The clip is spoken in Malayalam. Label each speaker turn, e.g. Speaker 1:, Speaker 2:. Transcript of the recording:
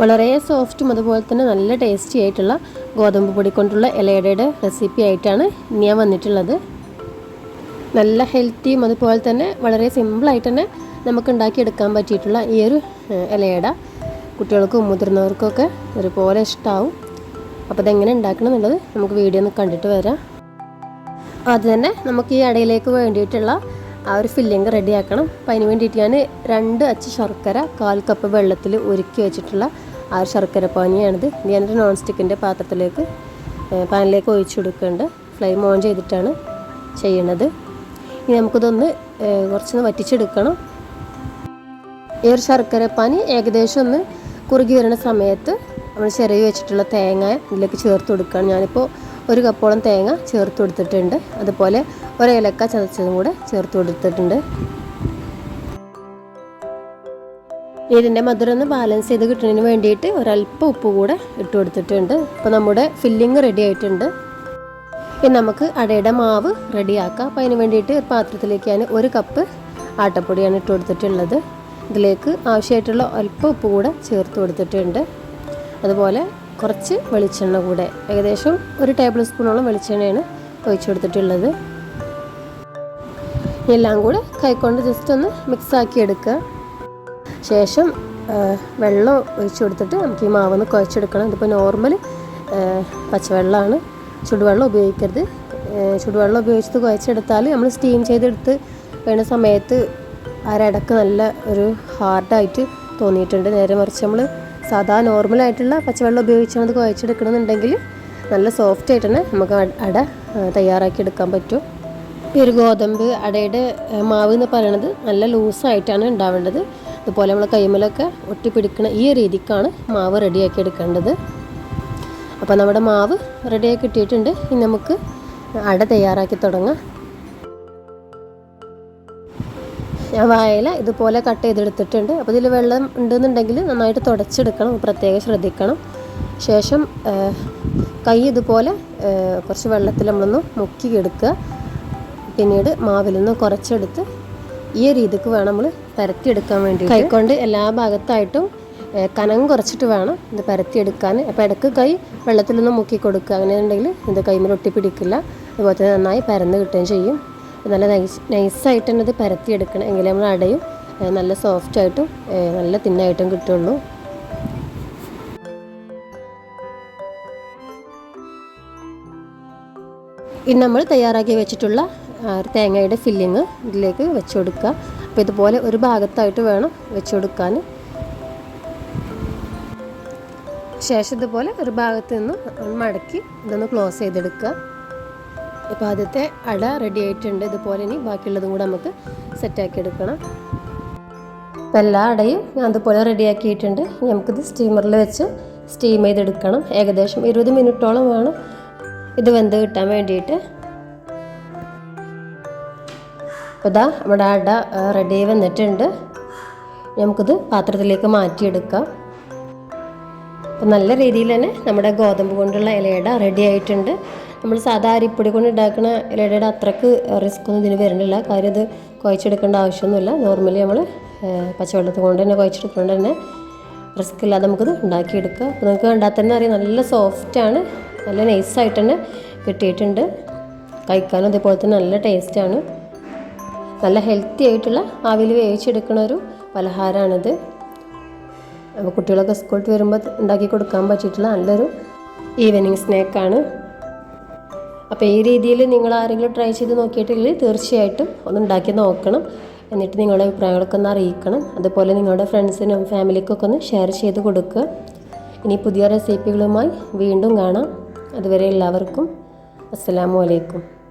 Speaker 1: വളരെ സോഫ്റ്റും അതുപോലെ തന്നെ നല്ല ടേസ്റ്റി ആയിട്ടുള്ള ഗോതമ്പ് പൊടി കൊണ്ടുള്ള ഇലയടയുടെ റെസിപ്പി ആയിട്ടാണ് ഞാൻ വന്നിട്ടുള്ളത്. നല്ല ഹെൽത്തിയും അതുപോലെ തന്നെ വളരെ സിമ്പിളായിട്ട് തന്നെ നമുക്ക് ഉണ്ടാക്കിയെടുക്കാൻ പറ്റിയിട്ടുള്ള ഈ ഒരു ഇലയട കുട്ടികൾക്കും മുതിർന്നവർക്കൊക്കെ ഒരുപോലെ ഇഷ്ടമാവും അപ്പോൾ ഇതെങ്ങനെ ഉണ്ടാക്കണം എന്നുള്ളത് നമുക്ക് വീഡിയോ ഒന്ന് കണ്ടിട്ട് വരാം. അത് തന്നെ നമുക്ക് ഈ അടയിലേക്ക് വേണ്ടിയിട്ടുള്ള ആ ഒരു ഫില്ലിങ് റെഡിയാക്കണം. അപ്പം അതിന് വേണ്ടിയിട്ട് ഞാൻ രണ്ട് അച്ച് ശർക്കര കാൽ കപ്പ് വെള്ളത്തിൽ ഒരുക്കി വെച്ചിട്ടുള്ള ആ ഒരു ശർക്കര പാനിയാണിത്. ഞാനൊരു നോൺ സ്റ്റിക്കിന്റെ പാത്രത്തിലേക്ക് പാനിലേക്ക് ഒഴിച്ചു കൊടുക്കേണ്ട ഫ്ലെയിം ഓൺ ചെയ്തിട്ടാണ് ചെയ്യണത്. ഇനി നമുക്കിതൊന്ന് കുറച്ചൊന്ന് വറ്റിച്ചെടുക്കണം. ഈ ഒരു ശർക്കര പാനി ഏകദേശം ഒന്ന് കുറുകി വരുന്ന സമയത്ത് നമ്മൾ ചിരവി വെച്ചിട്ടുള്ള തേങ്ങ ഇതിലേക്ക് ചേർത്ത് കൊടുക്കുകയാണ് ഞാനിപ്പോൾ ഒരു കപ്പോളം തേങ്ങ ചേർത്ത് കൊടുത്തിട്ടുണ്ട്. അതുപോലെ ഒരു ഏലക്ക ചതച്ചതും കൂടെ ചേർത്ത് കൊടുത്തിട്ടുണ്ട്. ഇതിന്റെ മധുരം ഒന്ന് ബാലൻസ് ചെയ്ത് കിട്ടുന്നതിന് വേണ്ടിയിട്ട് ഒരല്പം ഉപ്പ് കൂടെ ഇട്ട് കൊടുത്തിട്ടുണ്ട്. അപ്പോൾ നമ്മുടെ ഫില്ലിങ് റെഡി ആയിട്ടുണ്ട്. ഇനി നമുക്ക് അടയുടെ മാവ് റെഡിയാക്കാം അപ്പോൾ അതിന് വേണ്ടിയിട്ട് പാത്രത്തിലേക്ക് ഞാൻ ഒരു കപ്പ് ആട്ടപ്പൊടിയാണ് ഇട്ട് കൊടുത്തിട്ടുള്ളത്. ഇതിലേക്ക് ആവശ്യമായിട്ടുള്ള അല്പം ഉപ്പ് കൂടെ ചേർത്ത് കൊടുത്തിട്ടുണ്ട്. അതുപോലെ കുറച്ച് വെളിച്ചെണ്ണ കൂടെ ഏകദേശം ഒരു ടേബിൾ സ്പൂണോളം വെളിച്ചെണ്ണയാണ് ഒഴിച്ചു കൊടുത്തിട്ടുള്ളത്. എല്ലാം കൂടെ കൈക്കൊണ്ട് ജസ്റ്റ് ഒന്ന് മിക്സാക്കി എടുക്കുക. ശേഷം വെള്ളം ഒഴിച്ചു കൊടുത്തിട്ട് നമുക്ക് ഈ മാവൊന്ന് കുഴച്ചെടുക്കണം. ഇതിപ്പോൾ നോർമൽ പച്ചവെള്ളമാണ്. ചുടുവെള്ളം ഉപയോഗിക്കരുത്. ചുടുവെള്ളം ഉപയോഗിച്ചത് കുഴച്ചെടുത്താൽ നമ്മൾ സ്റ്റീം ചെയ്തെടുത്ത് വേണ സമയത്ത് അരടക്ക് നല്ല ഒരു ഹാർഡായിട്ട് തോന്നിയിട്ടുണ്ട്. നേരെ മറിച്ച് നമ്മൾ സാധാ നോർമലായിട്ടുള്ള പച്ചവെള്ളം ഉപയോഗിച്ചാണ് കുഴച്ചെടുക്കണമെന്നുണ്ടെങ്കിൽ നല്ല സോഫ്റ്റ് ആയിട്ട് തന്നെ നമുക്ക് അട- തയ്യാറാക്കി എടുക്കാൻ പറ്റും. ഈ ഒരു ഗോതമ്പ് അടയുടെ മാവ് എന്ന് പറയണത് നല്ല ലൂസായിട്ടാണ് ഉണ്ടാവേണ്ടത്. അതുപോലെ നമ്മൾ കൈമലൊക്കെ ഒട്ടിപ്പിടിക്കുന്ന ഈ രീതിക്കാണ് മാവ് റെഡിയാക്കി എടുക്കേണ്ടത്. അപ്പോൾ നമ്മുടെ മാവ് റെഡിയാക്കി കിട്ടിയിട്ടുണ്ട്. ഇനി നമുക്ക് അട തയ്യാറാക്കി തുടങ്ങാം. ഞാൻ വായല ഇതുപോലെ കട്ട് ചെയ്തെടുത്തിട്ടുണ്ട്. അപ്പോൾ ഇതിൽ വെള്ളം ഉണ്ടെന്നുണ്ടെങ്കിൽ നന്നായിട്ട് തുടച്ചെടുക്കണം. പ്രത്യേകം ശ്രദ്ധിക്കണം. ശേഷം കൈ ഇതുപോലെ കുറച്ച് വെള്ളത്തിൽ നമ്മളൊന്ന് മുക്കി എടുക്കുക. പിന്നീട് മാവിൽ നിന്ന് കുറച്ചെടുത്ത് ഈ രീതിക്ക് വേണം നമ്മൾ പരത്തിയെടുക്കാൻ വേണ്ടി കൈക്കൊണ്ട് എല്ലാ ഭാഗത്തായിട്ടും കനം കുറച്ചിട്ട് വേണം ഇത് പരത്തിയെടുക്കാൻ. അപ്പോൾ ഇടയ്ക്ക് കൈ വെള്ളത്തിലൊന്ന് മുക്കി കൊടുക്കുക. അങ്ങനെ ഉണ്ടെങ്കിൽ ഇത് കൈമേൽ ഒട്ടിപ്പിടിക്കില്ല. അതുപോലെ തന്നെ നന്നായി പരന്ന് കിട്ടുകയും ചെയ്യും. നല്ല നൈസ് നൈസായിട്ട് തന്നെ ഇത് പരത്തിയെടുക്കണം. എങ്കിലേ നമ്മൾ അടയും നല്ല സോഫ്റ്റായിട്ടും നല്ല തിന്നായിട്ടും കിട്ടുള്ളൂ. ഇനി നമ്മൾ തയ്യാറാക്കി വെച്ചിട്ടുള്ള തേങ്ങയുടെ ഫില്ലിങ് ഇതിലേക്ക് വെച്ച് കൊടുക്കുക അപ്പോൾ ഇതുപോലെ ഒരു ഭാഗത്തായിട്ട് വേണം വെച്ച് കൊടുക്കാൻ ശേഷം ഇതുപോലെ ഒരു ഭാഗത്ത് നിന്ന് മടക്കി ഇതൊന്ന് ക്ലോസ് ചെയ്തെടുക്കുക. ഇപ്പോൾ ആദ്യത്തെ അട റെഡി ആയിട്ടുണ്ട്. ഇതുപോലെ ഇനി ബാക്കിയുള്ളതും കൂടെ നമുക്ക് സെറ്റാക്കി എടുക്കണം. അപ്പോൾ എല്ലാ അടയും ഞാൻ അതുപോലെ റെഡിയാക്കിയിട്ടുണ്ട് ഇനി നമുക്കിത് സ്റ്റീമറിൽ വെച്ച് സ്റ്റീം ചെയ്തെടുക്കണം. ഏകദേശം ഇരുപത് മിനിറ്റോളം വേണം ഇത് വെന്ത് കിട്ടാൻ വേണ്ടിയിട്ട്. അപ്പോൾ ഇതാ നമ്മുടെ അട റെഡി ആയി വന്നിട്ടുണ്ട്. നമുക്കിത് പാത്രത്തിലേക്ക് മാറ്റിയെടുക്കാം. അപ്പം നല്ല രീതിയിൽ തന്നെ നമ്മുടെ ഗോതമ്പ് കൊണ്ടുള്ള ഇലയട റെഡി ആയിട്ടുണ്ട്. നമ്മൾ സാധാ അരിപ്പൊടി കൊണ്ട് ഉണ്ടാക്കുന്ന ഇലയുടെ അത്രയ്ക്ക് റിസ്ക് ഒന്നും ഇതിന് വരുന്നില്ല കാര്യം ഇത് കുഴച്ചെടുക്കേണ്ട ആവശ്യമൊന്നുമില്ല. നോർമലി നമ്മൾ പച്ചവെള്ളത്തിൽ കൊണ്ട് തന്നെ കുഴച്ചെടുക്കുന്നത് തന്നെ റിസ്ക് ഇല്ലാതെ നമുക്കിത് ഉണ്ടാക്കിയെടുക്കുക അപ്പോൾ നമുക്ക് കണ്ടാൽ തന്നെ അറിയാം നല്ല സോഫ്റ്റാണ് നല്ല നൈസായിട്ട് തന്നെ കിട്ടിയിട്ടുണ്ട്. കഴിക്കാനും അതേപോലെ തന്നെ നല്ല ടേസ്റ്റാണ് നല്ല ഹെൽത്തി ആയിട്ടുള്ള ആവിൽ വേവിച്ചെടുക്കുന്ന ഒരു പലഹാരമാണിത് അപ്പോൾ കുട്ടികളൊക്കെ സ്കൂളിൽ വരുമ്പോൾ ഉണ്ടാക്കി കൊടുക്കാൻ പറ്റിയിട്ടുള്ള നല്ലൊരു ഈവനിങ് സ്നാക്കാണ് അപ്പോൾ ഈ രീതിയിൽ നിങ്ങൾ ആരെങ്കിലും ട്രൈ ചെയ്ത് നോക്കിയിട്ടില്ലെങ്കിൽ തീർച്ചയായിട്ടും ഒന്ന് ഉണ്ടാക്കി നോക്കണം. എന്നിട്ട് നിങ്ങളുടെ അഭിപ്രായങ്ങളൊക്കെ ഒന്ന് അറിയിക്കണം. അതുപോലെ നിങ്ങളുടെ ഫ്രണ്ട്സിനും ഫാമിലിക്കൊക്കെ ഒന്ന് ഷെയർ ചെയ്ത് കൊടുക്കുക. ഇനി പുതിയ റെസിപ്പികളുമായി വീണ്ടും കാണാം. അതുവരെ എല്ലാവർക്കും അസ്സാം അലൈക്കും.